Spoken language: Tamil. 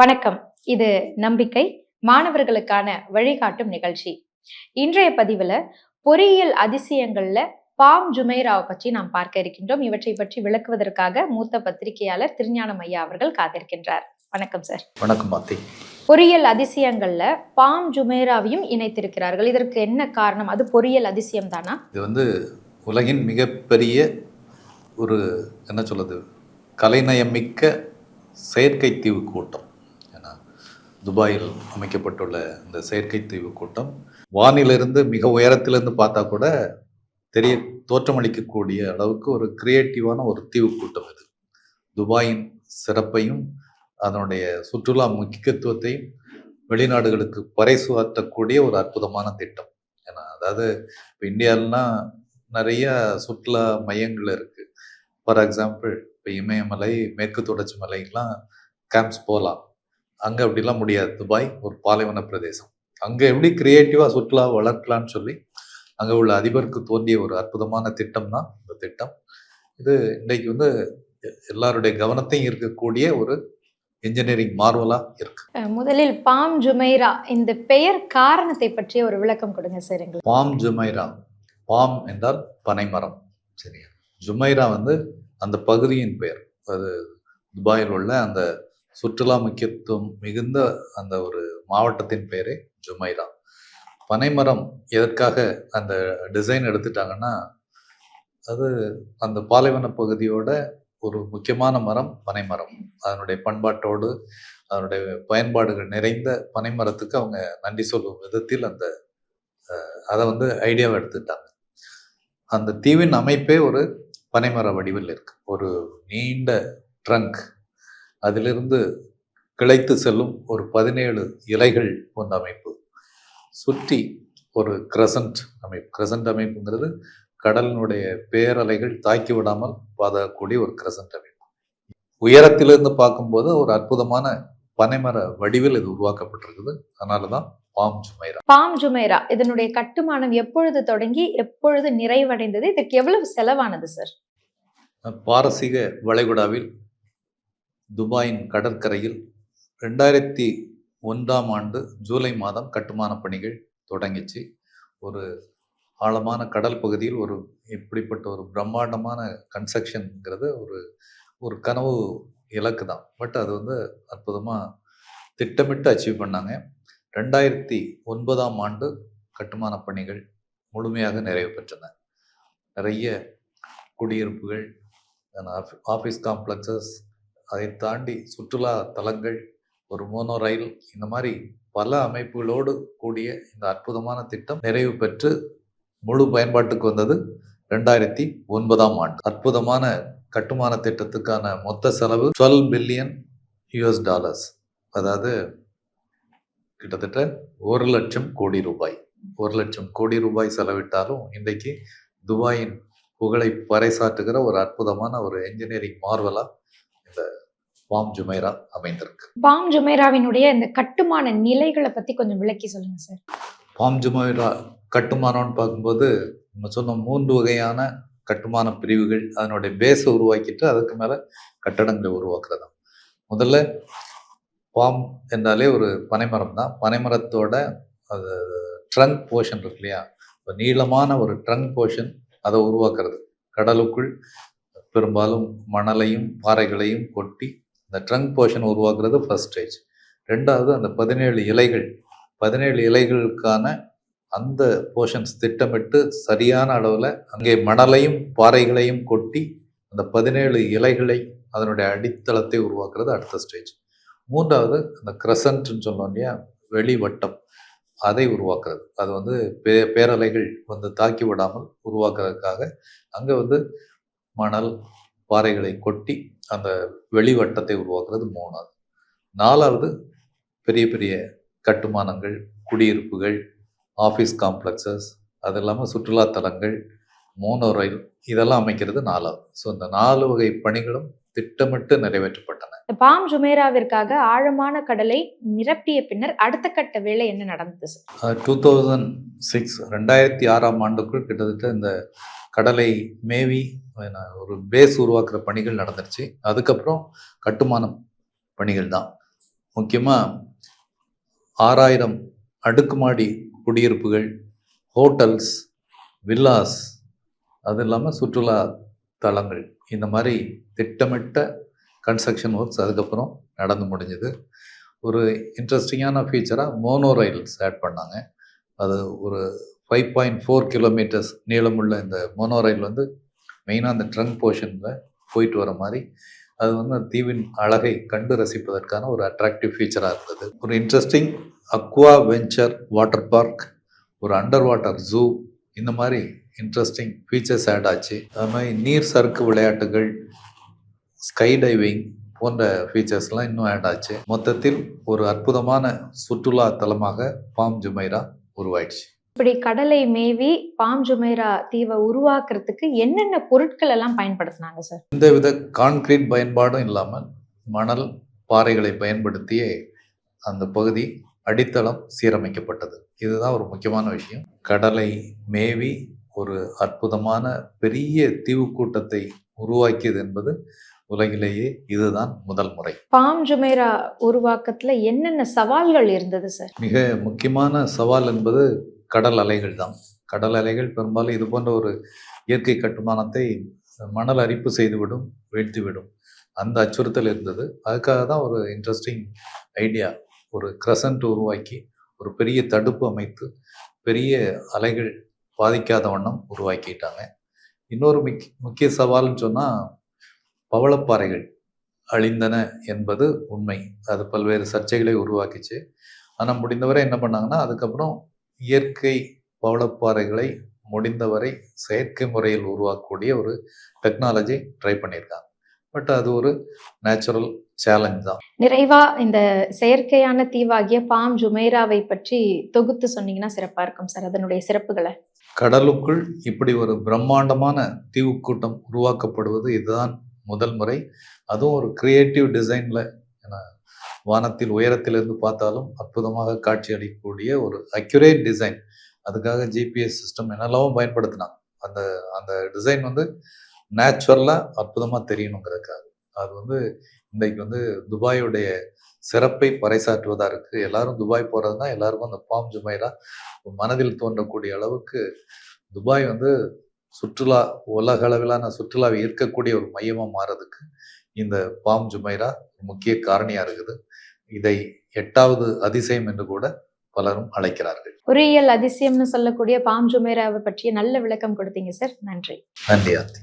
வணக்கம். இது நம்பிக்கை மாணவர்களுக்கான வழிகாட்டும் நிகழ்ச்சி. இன்றைய பதிவுல பொறியியல் அதிசயங்கள்ல பாம் ஜுமைராவை பற்றி நாம் பார்க்க இருக்கின்றோம். இவற்றை பற்றி விளக்குவதற்காக மூத்த பத்திரிகையாளர் திருஞானம் ஐயா அவர்கள் காத்திருக்கின்றார். வணக்கம் சார். வணக்கம் மாத்தி பொறியியல் அதிசயங்கள்ல பாம் ஜுமைராவையும் இணைத்திருக்கிறார்கள். இதற்கு என்ன காரணம்? அது பொறியியல் அதிசயம் தானா? இது வந்து உலகின் மிகப்பெரிய ஒரு என்ன சொல்லுது கலைநயமிக்க செயற்கை தீவு கூட்டம். துபாயில் அமைக்கப்பட்டுள்ள இந்த செயற்கை தீவு கூட்டம் வானிலிருந்து மிக உயரத்திலிருந்து பார்த்தா கூட தெரிய தோற்றமளிக்கக்கூடிய அளவுக்கு ஒரு கிரியேட்டிவான ஒரு தீவு கூட்டம் இது. துபாயின் சிறப்பையும் அதனுடைய சுற்றுலா முக்கியத்துவத்தையும் வெளிநாடுகளுக்கு பறைசுவாற்றக்கூடிய ஒரு அற்புதமான திட்டம். ஏன்னா அதாவது இப்போ இந்தியாவிலாம் நிறைய சுற்றுலா மையங்கள் இருக்குது ஃபார் எக்ஸாம்பிள் இப்போ இமயமலை மேற்கு தொடர்ச்சி மலைக்கெலாம் கேம்ப்ஸ் போகலாம் அங்கே அப்படிலாம் முடியாது. துபாய் ஒரு பாலைவன பிரதேசம். அங்கே எப்படி கிரியேட்டிவாக சுற்றுலா வளர்க்கலாம்னு சொல்லி அங்கே உள்ள அதிபருக்கு தோன்றிய ஒரு அற்புதமான திட்டம் தான் இந்த திட்டம். இது இன்றைக்கு வந்து எல்லாருடைய கவனத்தையும் இருக்கக்கூடிய ஒரு இன்ஜினியரிங் மார்வலாக இருக்கு. முதலில் பாம் ஜுமைரா இந்த பெயர் காரணத்தை பற்றிய ஒரு விளக்கம் கொடுங்க சார் எங்களுக்கு. பாம் ஜுமைரா பாம் என்றால் பனைமரம். சரியா? ஜுமைரா வந்து அந்த பகுதியின் பெயர். அது துபாயில் உள்ள அந்த சுற்றுலா முக்கியத்துவம் மிகுந்த அந்த ஒரு மாவட்டத்தின் பெயரே ஜுமைரா பனைமரம் எதற்காக அந்த டிசைன் எடுத்துட்டாங்கன்னா அது அந்த பாலைவன பகுதியோட ஒரு முக்கியமான மரம் பனைமரம். அதனுடைய பண்பாட்டோடு அதனுடைய பயன்பாடுகள் நிறைந்த பனைமரத்துக்கு அவங்க நன்றி சொல்லும் விதத்தில் அந்த அதை வந்து ஐடியாவை எடுத்துட்டாங்க அந்த தீவின் அமைப்பே ஒரு பனைமர வடிவில் இருக்கு. ஒரு நீண்ட ட்ரங்க் அதிலிருந்து கிளைத்து செல்லும் ஒரு பதினேழு இலைகள் கொண்ட அமைப்பு. சுற்றி ஒரு கிரசன்ட் அமைப்பு. கிரசன்ட் அமைப்புங்கிறது கடலினுடைய பேரலைகள் தாக்கி விடாமல் பாதகக்கூடிய ஒரு கிரசன்ட் அமைப்பு. உயரத்திலிருந்து பார்க்கும்போது ஒரு அற்புதமான பனைமர வடிவில் இது உருவாக்கப்பட்டிருக்குது. அதனால தான் பாம் ஜுமைரா. Bomb Jumeirah. இதனுடைய கட்டுமானம் எப்பொழுது தொடங்கி எப்பொழுது நிறைவடைந்தது? இதற்கு எவ்வளவு செலவானது சார்? பாரசீக வளைகுடாவில் துபாயின் கடற்கரையில் ரெண்டாயிரத்தி ஒன்றாம் ஆண்டு ஜூலை மாதம் கட்டுமான பணிகள் தொடங்கிச்சு. ஒரு ஆழமான கடல் பகுதியில் ஒரு இப்படிப்பட்ட ஒரு பிரம்மாண்டமான கன்ஸ்ட்ரக்ஷனுங்கிறது ஒரு ஒரு கனவு இலக்கு தான். பட் அது வந்து அற்புதமாக திட்டமிட்டு அச்சீவ் பண்ணாங்க. ரெண்டாயிரத்தி ஒன்பதாம் ஆண்டு கட்டுமான பணிகள் முழுமையாக நிறைவு பெற்றன. நிறைய குடியிருப்புகள் ஆஃபீஸ் காம்ப்ளெக்ஸஸ் அதை தாண்டி சுற்றுலா தலங்கள் ஒரு மோனோ ரயில் இந்த மாதிரி பல அமைப்புகளோடு கூடிய இந்த அற்புதமான திட்டம் நிறைவு பெற்று முழு பயன்பாட்டுக்கு வந்தது ரெண்டாயிரத்தி ஒன்பதாம் ஆண்டு. அற்புதமான கட்டுமான திட்டத்துக்கான மொத்த செலவு டுவெல் பில்லியன் யூஎஸ் டாலர்ஸ் அதாவது கிட்டத்தட்ட ஒரு லட்சம் கோடி ரூபாய். ஒரு லட்சம் கோடி ரூபாய் செலவிட்டாலும் இன்றைக்கு துபாயின் புகழை பறைசாற்றுகிற ஒரு அற்புதமான ஒரு என்ஜினியரிங் மார்வலாக இந்த பாம் ஜுமைரா அமைந்திருக்கு. பாம் ஜுமைராவினுடைய இந்த கட்டுமான நிலைகளை பத்தி கொஞ்சம் விளக்கி சொல்லுங்க சார். பாம் ஜுமைரா கட்டுமானம்னு பார்க்கும்போது நம்ம சொன்ன மூன்று வகையான கட்டுமான பிரிவுகள் அதனுடைய பேஸை உருவாக்கிட்டு அதுக்கு மேலே கட்டடங்களை உருவாக்குறது முதல்ல பாம் என்றாலே ஒரு பனைமரம் தான். பனைமரத்தோட அது ட்ரங்க் போர்ஷன் இருக்கு இல்லையா? ஒரு நீளமான ஒரு ட்ரங்க் போர்ஷன் அதை உருவாக்குறது. கடலுக்குள் பெரும்பாலும் மணலையும் பாறைகளையும் கொட்டி இந்த ட்ரங்க் போர்ஷன் உருவாக்குறது ஃபர்ஸ்ட் ஸ்டேஜ் ரெண்டாவது அந்த பதினேழு இலைகள் பதினேழு இலைகளுக்கான அந்த போர்ஷன்ஸ் திட்டமிட்டு சரியான அளவில் அங்கே மணலையும் பாறைகளையும் கொட்டி அந்த பதினேழு இலைகளை அதனுடைய அடித்தளத்தை உருவாக்குறது அடுத்த ஸ்டேஜ் மூன்றாவது அந்த கிரசன்ட்னு சொன்னோம் இல்லையா வெளி வட்டம் அதை உருவாக்குறது. அது வந்து பே பேரலைகள் வந்து தாக்கி விடாமல் உருவாக்குறதுக்காக அங்கே வந்து மணல் பாறைகளை கொட்டி அந்த வெளி வட்டத்தை உருவாக்குறது மூணாவது நாலாவது பெரிய பெரிய கட்டுமானங்கள் குடியிருப்புகள் ஆஃபீஸ் காம்ப்ளெக்ஸஸ் அது இல்லாமல் சுற்றுலா தலங்கள் மோனோ ரயில் இதெல்லாம் அமைக்கிறது நாலாவது. ஸோ இந்த நாலு வகை பணிகளும் திட்டமிட்டு நிறைவேற்றப்பட்டன. பாம் ஜுமைராவிற்காக ஆழமான கடலை நிரப்பிய பின்னர் அடுத்த கட்ட வேலை என்ன நடந்தது? டூ தௌசண்ட் சிக்ஸ் ரெண்டாயிரத்தி ஆறாம் ஆண்டுக்குள் கிட்டத்தட்ட இந்த கடலை மேவி ஒரு பேஸ் உருவாக்குற பணிகள் நடந்துருச்சு. அதுக்கப்புறம் கட்டுமானம் பணிகள் தான். முக்கியமாக ஆறாயிரம் அடுக்குமாடி குடியிருப்புகள் ஹோட்டல்ஸ் வில்லாஸ் அது இல்லாமல் சுற்றுலா தலங்கள். இந்த மாதிரி திட்டமிட்ட கன்ஸ்ட்ரக்ஷன் ஒர்க்ஸ் அதுக்கப்புறம் நடந்து முடிஞ்சது. ஒரு இன்ட்ரெஸ்டிங்கான ஃபீச்சராக மோனோ ரயில்ஸ் ஆட் பண்ணாங்க. அது ஒரு ஃபைவ் பாயிண்ட் ஃபோர் கிலோமீட்டர்ஸ் நீளமுள்ள இந்த மோனோ ரயில் வந்து மெயினாக அந்த ட்ரங்க் போர்ஷனில் போயிட்டு வர மாதிரி அது வந்து தீவின் அழகை கண்டு ரசிப்பதற்கான ஒரு அட்ராக்டிவ் ஃபீச்சராக இருந்தது. ஒரு interesting aqua venture water park ஒரு அண்டர் வாட்டர் ஜூ இந்த மாதிரி இன்ட்ரெஸ்டிங் ஃபீச்சர்ஸ் ஆட் ஆச்சு. அது மாதிரி நீர் சறுக்கு விளையாட்டுகள் ஸ்கை டைவிங் போன்ற ஃபீச்சர்ஸ்லாம் இன்னும் ஆட் ஆச்சு. மொத்தத்தில் ஒரு அற்புதமான சுற்றுலா தலமாக பாம் ஜுமைரா உருவாயிடுச்சு. இப்படி கடலை மேவி பாம் ஜுமைரா தீவை உருவாக்குறதுக்கு என்னென்ன பொருட்கள் எல்லாம் பயன்படுத்தினாங்க சார் எந்தவித கான்கிரீட் பயன்பாடும் இல்லாமல் மணல் பாறைகளை பயன்படுத்தியே அந்த பகுதி அடித்தளம் சீரமைக்கப்பட்டது. இதுதான் ஒரு முக்கியமான விஷயம். கடலை மேவி ஒரு அற்புதமான பெரிய தீவு கூட்டத்தை உருவாக்கியது என்பது உலகிலேயே இதுதான் முதல் முறை. பாம் ஜுமைரா உருவாக்கத்துல என்னென்ன சவால்கள் இருந்தது சார் மிக முக்கியமான சவால் என்பது கடல் அலைகள் தான். கடல் அலைகள் பெரும்பாலும் இது போன்ற ஒரு இயற்கை கட்டுமானத்தை மணல் அரிப்பு செய்துவிடும் வீழ்த்திவிடும். அந்த அச்சுறுத்தல் இருந்தது. அதுக்காக தான் ஒரு இன்ட்ரெஸ்டிங் ஐடியா ஒரு கிரசன்ட் உருவாக்கி ஒரு பெரிய தடுப்பு அமைத்து பெரிய அலைகள் பாதிக்காத வண்ணம் உருவாக்கிட்டாங்க. இன்னொரு முக்கிய முக்கிய சவால்னு சொன்னால் பவளப்பாறைகள் அழிந்தன என்பது உண்மை. அது பல்வேறு சர்ச்சைகளை உருவாக்கிச்சு. ஆனால் முடிந்தவரை என்ன பண்ணாங்கன்னா அதுக்கப்புறம் இயற்கை பவளப்பாறைகளை முடிந்தவரை செயற்கை முறையில் உருவாக்கக்கூடிய ஒரு டெக்னாலஜி ட்ரை பண்ணியிருக்காங்க. பட் அது ஒரு நேச்சுரல் சேலஞ்ச் தான். நிறைவா இந்த செயற்கையான தீவாகிய பாம் ஜுமைராவை பற்றி தொகுத்து சொன்னீங்கன்னா சிறப்பா இருக்கும் சார் அதனுடைய சிறப்புகளை. கடலுக்குள் இப்படி ஒரு பிரம்மாண்டமான தீவுக்கூட்டம் உருவாக்கப்படுவது இதுதான் முதல் முறை. அதுவும் ஒரு கிரியேட்டிவ் டிசைனில் வானத்தில் உயரத்திலிருந்து பார்த்தாலும் அற்புதமாக காட்சி அளிக்கக்கூடிய ஒரு அக்யூரேட் டிசைன் அதுக்காக ஜிபிஎஸ் சிஸ்டம் என்னெல்லாம் பயன்படுத்தினாங்க அந்த அந்த டிசைன் வந்து நேச்சுரலாக அற்புதமாக தெரியணுங்கிறதுக்காக. அது வந்து இன்றைக்கு வந்து துபாயுடைய சிறப்பை பறைசாற்றுவதாக இருக்குது எல்லாரும் துபாய் போகிறதுனா எல்லாருக்கும் அந்த பாம் ஜுமைரா மனதில் தோன்றக்கூடிய அளவுக்கு துபாய் வந்து சுற்றுலா உலக அளவிலான சுற்றுலாவை ஈர்க்கக்கூடிய ஒரு மையமாக மாறதுக்கு இந்த பாம் ஜுமைரா முக்கிய காரணியா இருக்குது. இதை எட்டாவது அதிசயம் என்று கூட பலரும் அழைக்கிறார்கள். பொறியியல் அதிசயம்னு சொல்லக்கூடிய பாம் ஜுமைராவை பற்றிய நல்ல விளக்கம் கொடுத்தீங்க சார். நன்றி. நன்றி ஆர்த்தி.